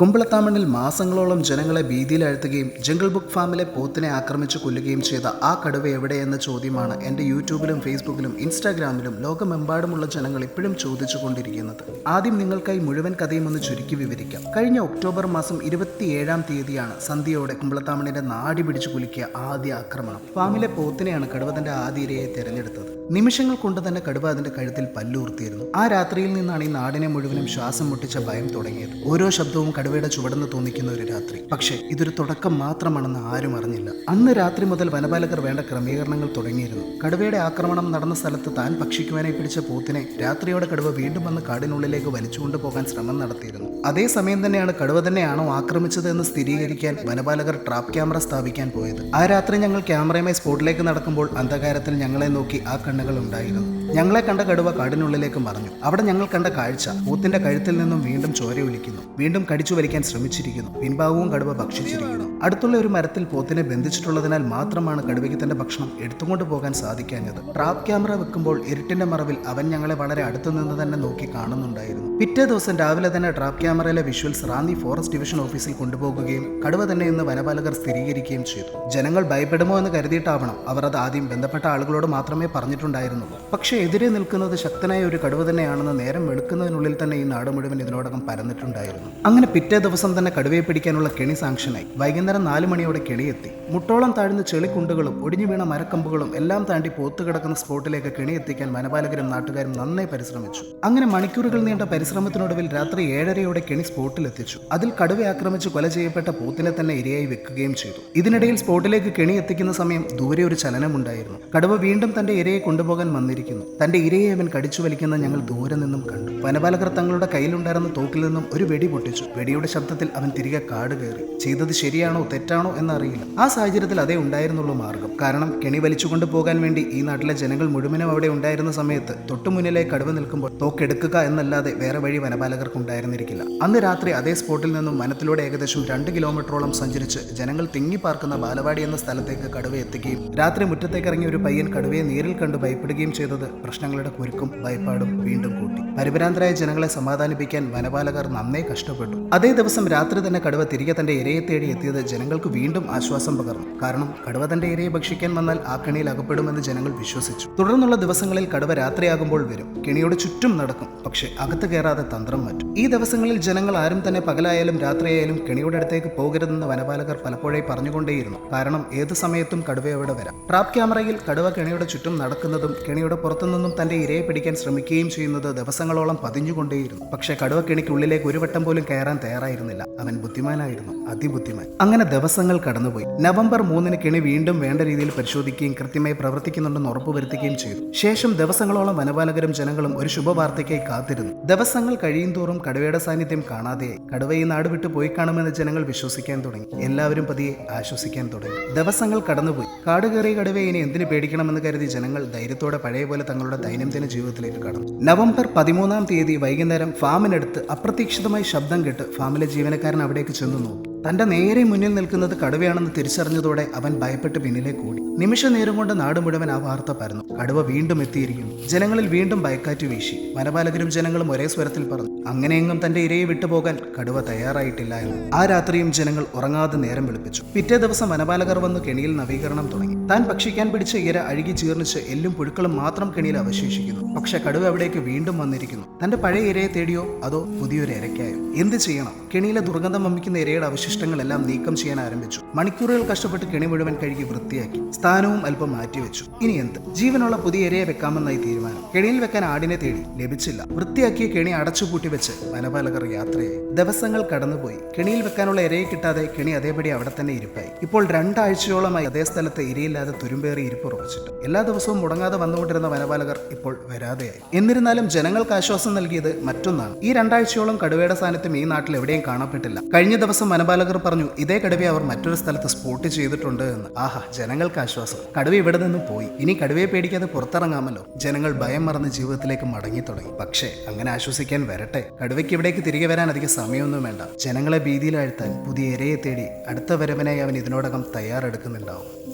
കുമ്പളത്താമണ്ണിൽ മാസങ്ങളോളം ജനങ്ങളെ ഭീതിയിലാഴ്ത്തുകയും jungle book ഫാമിലെ പോത്തിനെ ആക്രമിച്ച് കൊല്ലുകയും ചെയ്ത ആ കടുവ എവിടെയെന്ന ചോദ്യമാണ് എന്റെ യൂട്യൂബിലും ഫേസ്ബുക്കിലും ഇൻസ്റ്റാഗ്രാമിലും ലോകമെമ്പാടുമുള്ള ജനങ്ങൾ ഇപ്പോഴും ചോദിച്ചു കൊണ്ടിരിക്കുന്നത് ആദ്യം നിങ്ങൾക്കായി മുഴുവൻ കഥയും ഒന്ന് ചുരുക്കി വിവരിക്കാം. കഴിഞ്ഞ ഒക്ടോബർ മാസം ഇരുപത്തിയേഴാം തീയതിയാണ് സന്ധ്യയോടെ കുമ്പളത്താമണ്ണിന്റെ നാടി പിടിച്ചു കുലുക്കിയ ആദ്യ ആക്രമണം. ഫാമിലെ പോത്തിനെയാണ് കടുവ തന്റെ ആദ്യ ഇരയെ തിരഞ്ഞെടുത്തത്. നിമിഷങ്ങൾ കൊണ്ട് തന്നെ കടുവ അതിന്റെ കഴുത്തിൽ പല്ലൂർത്തിയിരുന്നു ആ രാത്രിയിൽ നിന്നാണ് ഈ നാടിനെ മുഴുവനും ശ്വാസം മുട്ടിച്ച ഭയം തുടങ്ങിയത്. ഓരോ ശബ്ദവും കടുവയുടെ ചുവടെന്ന് തോന്നിക്കുന്ന ഒരു രാത്രി. പക്ഷേ ഇതൊരു തുടക്കം മാത്രമാണെന്ന് ആരും അറിഞ്ഞില്ല. അന്ന് രാത്രി മുതൽ വനപാലകർ വേണ്ട ക്രമീകരണങ്ങൾ തുടങ്ങിയിരുന്നു. കടുവയുടെ ആക്രമണം നടന്ന സ്ഥലത്ത് താൻ ഭക്ഷിക്കുവാനായി പിടിച്ച പോത്തിനെ രാത്രിയോടെ കടുവ വീണ്ടും വന്ന് കാടിനുള്ളിലേക്ക് വലിച്ചുകൊണ്ട് പോകാൻ ശ്രമം നടത്തിയിരുന്നു. അതേസമയം തന്നെയാണ് കടുവ തന്നെയാണോ ആക്രമിച്ചത് എന്ന് സ്ഥിരീകരിക്കാൻ വനപാലകർ ട്രാപ്പ് ക്യാമറ സ്ഥാപിക്കാൻ പോയത്. ആ രാത്രി ഞങ്ങൾ ക്യാമറയുമായി സ്പോട്ടിലേക്ക് നടക്കുമ്പോൾ അന്ധകാരത്തിൽ ഞങ്ങളെ നോക്കി ആ കണ്ണുകൾ ഉണ്ടായിരുന്നു ഞങ്ങളെ കണ്ട കടുവ കാടിനുള്ളിലേക്ക് മറഞ്ഞു. അവിടെ ഞങ്ങൾ കണ്ട കാഴ്ച പൂത്തിന്റെ കഴുത്തിൽ നിന്നും വീണ്ടും ചോര ഒലിക്കുന്നു. വീണ്ടും കടിച്ചു വലിക്കാൻ ശ്രമിച്ചിരിക്കുന്നു. പിൻഭാഗവും കടുവ ഭക്ഷിച്ചിരിക്കുന്നു. അടുത്തുള്ള ഒരു മരത്തിൽ പോത്തിനെ ബന്ധിച്ചിട്ടുള്ളതിനാൽ മാത്രമാണ് കടുവയ്ക്ക് തന്റെ ഭക്ഷണം എടുത്തുകൊണ്ട് പോകാൻ സാധിക്കാഞ്ഞത്. ട്രാപ്പ് ക്യാമറ വെക്കുമ്പോൾ ഇരുട്ടിന്റെ മറവിൽ അവൻ ഞങ്ങളെ വളരെ അടുത്തു നിന്ന് തന്നെ നോക്കി കാണുന്നുണ്ടായിരുന്നു. പിറ്റേ ദിവസം രാവിലെ തന്നെ ട്രാപ്പ് ക്യാമറയിലെ വിഷ്വൽസ് റാന്നി ഫോറസ്റ്റ് ഡിവിഷൻ ഓഫീസിൽ കൊണ്ടുപോകുകയും കടുവ തന്നെ ഇന്ന് വനപാലകർ സ്ഥിരീകരിക്കുകയും ചെയ്തു. ജനങ്ങൾ ഭയപ്പെടുമോ എന്ന് കരുതിയിട്ടാവണം അവർ അത് ആദ്യം ബന്ധപ്പെട്ട ആളുകളോട് മാത്രമേ പറഞ്ഞിട്ടുണ്ടായിരുന്നുള്ളൂ പക്ഷേ എതിരെ നിൽക്കുന്നത് ശക്തനായ ഒരു കടുവ തന്നെയാണെന്ന് നേരം വെളുക്കുന്നതിനുള്ളിൽ തന്നെ ഈ നാട് മുഴുവൻ ഇതിനോടകം പരന്നിട്ടുണ്ടായിരുന്നു. അങ്ങനെ പിറ്റേ ദിവസം തന്നെ കടുവയെ പിടിക്കാനുള്ള കെണി സാങ്ഷനായി. വൈകുന്നേരം നാല് മണിയോടെ കെണിയെത്തി. മുട്ടോളം താഴ്ന്ന ചെളിക്കുണ്ടുകളും ഒടിഞ്ഞു വീണ മരക്കമ്പുകളും എല്ലാം താണ്ടി പോത്തു കിടക്കുന്ന സ്പോട്ടിലേക്ക് കെണി എത്തിക്കാൻ വനപാലകരും നാട്ടുകാരും നന്നായി പരിശ്രമിച്ചു. അങ്ങനെ മണിക്കൂറുകൾ നീണ്ട പരിശ്രമത്തിനൊടുവിൽ രാത്രി ഏഴരയോടെ കെണി സ്പോട്ടിലെത്തിച്ചു. അതിൽ കടുവ ആക്രമിച്ച് കൊല ചെയ്യപ്പെട്ട പോത്തിനെ തന്നെ ഇരയായി വെക്കുകയും ചെയ്തു. ഇതിനിടയിൽ സ്പോട്ടിലേക്ക് കെണി എത്തിക്കുന്ന സമയം ദൂരെ ഒരു ചലനമുണ്ടായിരുന്നു. കടുവ വീണ്ടും തന്റെ ഇരയെ കൊണ്ടുപോകാൻ വന്നിരിക്കുന്നു. തന്റെ ഇരയെ അവൻ കടിച്ചു വലിക്കുന്ന ഞങ്ങൾ ദൂരെ നിന്നും കണ്ടു. വനപാലകർ തങ്ങളുടെ കയ്യിലുണ്ടായിരുന്ന തോക്കിൽ നിന്നും ഒരു വെടി പൊട്ടിച്ചു. വെടിയുടെ ശബ്ദത്തിൽ അവൻ തിരികെ കാട് കയറി. ചെയ്തത് ശരിയാണോ തെറ്റാണോ എന്നറിയില്ല. ആ സാഹചര്യത്തിൽ അതേ ഉണ്ടായിരുന്നുള്ളൂ മാർഗം. കാരണം കെണി വലിച്ചുകൊണ്ട് പോകാൻ വേണ്ടി ഈ നാട്ടിലെ ജനങ്ങൾ മുഴുവനും അവിടെ ഉണ്ടായിരുന്ന സമയത്ത് തൊട്ടുമുന്നിലെ കടുവ നിൽക്കുമ്പോൾ തോക്കെടുക്കുക എന്നല്ലാതെ വേറെ വഴി വനപാലകർക്ക് ഉണ്ടായിരുന്നിരിക്കില്ല അന്ന് രാത്രി അതേ സ്പോട്ടിൽ നിന്നും വനത്തിലൂടെ ഏകദേശം രണ്ട് കിലോമീറ്ററോളം സഞ്ചരിച്ച് ജനങ്ങൾ തിങ്ങിപ്പാർക്കുന്ന ബാലവാടി എന്ന സ്ഥലത്തേക്ക് കടുവ എത്തുകയും രാത്രി മുറ്റത്തേക്ക് ഇറങ്ങിയ ഒരു പയ്യൻ കടുവയെ നേരിൽ കണ്ട് ഭയപ്പെടുകയും ചെയ്തത് പ്രശ്നങ്ങളുടെ കുരുക്കും ഭയപ്പാടും വീണ്ടും കൂട്ടി. പരിഭ്രാന്തരായ ജനങ്ങളെ സമാധാനിപ്പിക്കാൻ വനപാലകർ നന്നേ കഷ്ടപ്പെട്ടു. അതേ ദിവസം രാത്രി തന്നെ കടുവ തിരികെ തന്റെ ഇരയെ തേടി എത്തിയത് ജനങ്ങൾക്ക് വീണ്ടും ആശ്വാസം പകർന്നു. കാരണം കടുവ തന്റെ ഇരയെ ഭക്ഷിക്കാൻ വന്നാൽ ആ കെണിയിൽ അകപ്പെടുമെന്ന് ജനങ്ങൾ വിശ്വസിച്ചു. തുടർന്നുള്ള ദിവസങ്ങളിൽ കടുവ രാത്രിയാകുമ്പോൾ വരും. കെണിയോട് ചുറ്റും നടക്കും. പക്ഷെ അകത്ത് കയറാതെ തന്ത്രം മാറ്റും. ഈ ദിവസങ്ങളിൽ ജനങ്ങൾ ആരും തന്നെ പകലായാലും രാത്രിയായാലും കെണിയുടെ അടുത്തേക്ക് പോകരുതെന്ന് വനപാലകർ പലപ്പോഴായി പറഞ്ഞുകൊണ്ടേയിരുന്നു. കാരണം ഏത് സമയത്തും കടുവ അവിടെ വരാം. ട്രാപ്പ് ക്യാമറയിൽ കടുവ കെണിയുടെ ചുറ്റും നടക്കുന്നതും കെണിയുടെ പുറത്തുനിന്നും തന്റെ ഇരയെ പിടിക്കാൻ ശ്രമിക്കുകയും ചെയ്യുന്നത് ദിവസങ്ങളോളം പതിഞ്ഞുകൊണ്ടേയിരുന്നു. പക്ഷേ കടുവ കെണിക്കുള്ളിലേക്ക് ഒരു വട്ടം പോലും കയറാൻ തയ്യാറായിരുന്നില്ല. അവൻ ബുദ്ധിമാനായിരുന്നു. അതിബുദ്ധിമാൻ. അങ്ങനെ ദിവസങ്ങൾ കടന്നുപോയി. നവംബർ മൂന്നിന് കെണി വീണ്ടും വേണ്ട രീതിയിൽ പരിശോധിക്കുകയും കൃത്യമായി പ്രവർത്തിക്കുന്നുണ്ടെന്ന് ഉറപ്പുവരുത്തുകയും ചെയ്തു. ശേഷം ദിവസങ്ങളോളം വനപാലകരും ജനങ്ങളും ഒരു ശുഭവാർത്തയ്ക്കായി കാത്തിരുന്നു. ദിവസങ്ങൾ കഴിയും തോറും കടുവയുടെ സാന്നിധ്യം കാണാതെ കടുവ ഈ നാട് വിട്ടു പോയി കാണുമെന്ന് ജനങ്ങൾ വിശ്വസിക്കാൻ തുടങ്ങി. എല്ലാവരും പതിയെ ആശ്വസിക്കാൻ തുടങ്ങി. ദിവസങ്ങൾ കടന്നുപോയി. കാട് കയറിയ കടുവയെ ഇനി എന്തിനു പേടിക്കണമെന്ന് കരുതി ജനങ്ങൾ ധൈര്യത്തോടെ പഴയ പോലെ തങ്ങളുടെ ദൈനംദിന ജീവിതത്തിലേക്ക് കടന്നു. നവംബർ പതിമൂന്നാം തീയതി വൈകുന്നേരം ഫാമിനടുത്ത് അപ്രതീക്ഷിതമായി ശബ്ദം കേട്ട് ഫാമിലെ ജീവനക്കാരൻ അവിടേക്ക് ചെന്നു നോക്കി. തന്റെ നേരെ മുന്നിൽ നിൽക്കുന്നത് കടുവയാണെന്ന് തിരിച്ചറിഞ്ഞതോടെ അവൻ ഭയപ്പെട്ട് പിന്നിലേക്ക് ഓടി. നിമിഷ നേരം കൊണ്ട് നാട് മുഴുവൻ ആ വാർത്ത പരന്നു. കടുവ വീണ്ടും എത്തിയിരിക്കുന്നു. ജനങ്ങളിൽ വീണ്ടും ഭയക്കാറ്റ് വീശി. വനപാലകരും ജനങ്ങളും ഒരേ സ്വരത്തിൽ പറഞ്ഞു അങ്ങനെയെങ്ങും തന്റെ ഇരയെ വിട്ടുപോകാൻ കടുവ തയ്യാറായിട്ടില്ല എന്ന് ആ രാത്രിയും ജനങ്ങൾ ഉറങ്ങാതെ നേരം വിളിപ്പിച്ചു. പിറ്റേ ദിവസം വനപാലകർ വന്ന് കെണിയിൽ നവീകരണം തുടങ്ങി. താൻ ഭക്ഷിക്കാൻ പിടിച്ച ഇര അഴുകി ജീർണിച്ച് എല്ലും പുഴുക്കളും മാത്രം കെണിയിൽ അവശേഷിക്കുന്നു. പക്ഷെ കടുവ അവിടേക്ക് വീണ്ടും വന്നിരിക്കുന്നു. തന്റെ പഴയ ഇരയെ തേടിയോ അതോ പുതിയൊരു ഇരയ്ക്കായോ? എന്ത് ചെയ്യണം? കെണിയിലെ ദുർഗന്ധം വമിക്കുന്ന ഇരയുടെ അവശിഷ്ടങ്ങളെല്ലാം നീക്കം ചെയ്യാൻ ആരംഭിച്ചു. മണിക്കൂറുകൾ കഷ്ടപ്പെട്ട് കെണി മുഴുവൻ കഴുകി വൃത്തിയാക്കി. സ്ഥാനവും അല്പം മാറ്റിവെച്ചു. ഇനി എന്ത്? ജീവനുള്ള പുതിയ ഇരയെ വെക്കാമെന്നായി തീരുമാനം. കെണിയിൽ വെക്കാൻ ആടിനെ തേടി. ലഭിച്ചില്ല. വൃത്തിയാക്കിയ കെണി അടച്ചുപൂട്ടി വെച്ച് വനപാലകർ യാത്രയായി. ദിവസങ്ങൾ കടന്നുപോയി. കെണിയിൽ വെക്കാനുള്ള ഇരയെ കിട്ടാതെ കെണി അതേപടി അവിടെ തന്നെ ഇരിപ്പായി. ഇപ്പോൾ രണ്ടാഴ്ചയോളമായി അതേ സ്ഥലത്ത് ഇരയില്ലാതെ തുരുമ്പേറി ഇരിപ്പ് ഉറപ്പിച്ചിട്ട്. എല്ലാ ദിവസവും മുടങ്ങാതെ വന്നുകൊണ്ടിരുന്ന വനപാലകർ ഇപ്പോൾ വരാതെയായി. എന്നിരുന്നാലും ജനങ്ങൾക്ക് ആശ്വാസം നൽകിയത് മറ്റൊന്നാണ്. ഈ രണ്ടാഴ്ചയോളം കടുവയുടെ സാന്നിധ്യം ഈ നാട്ടിൽ എവിടെയും കാണപ്പെട്ടില്ല. കഴിഞ്ഞ ദിവസം വനപാലകർ പറഞ്ഞു ഇതേ കടുവയെ അവർ മറ്റൊരു സ്ഥലത്ത് സ്പോട്ട് ചെയ്തിട്ടുണ്ട് എന്ന്. ആഹാ ജനങ്ങൾക്ക് ആശ്വാസം. കടുവ ഇവിടെ നിന്നും പോയി. ഇനി കടുവയെ പേടിക്കാതെ പുറത്തിറങ്ങാമല്ലോ. ജനങ്ങൾ ഭയം മറന്ന് ജീവിതത്തിലേക്ക് മടങ്ങി തുടങ്ങി പക്ഷേ അങ്ങനെ ആശ്വസിക്കാൻ വരട്ടെ. കടുവയ്ക്ക് ഇവിടേക്ക് തിരികെ വരാൻ അധികം സമയമൊന്നും വേണ്ട. ജനങ്ങളെ ഭീതിയിലാഴ്ത്താൻ പുതിയ ഇരയെ തേടി അടുത്ത വരവനായി അവൻ ഇതിനോടകം തയ്യാറെടുക്കുന്നുണ്ടാവും.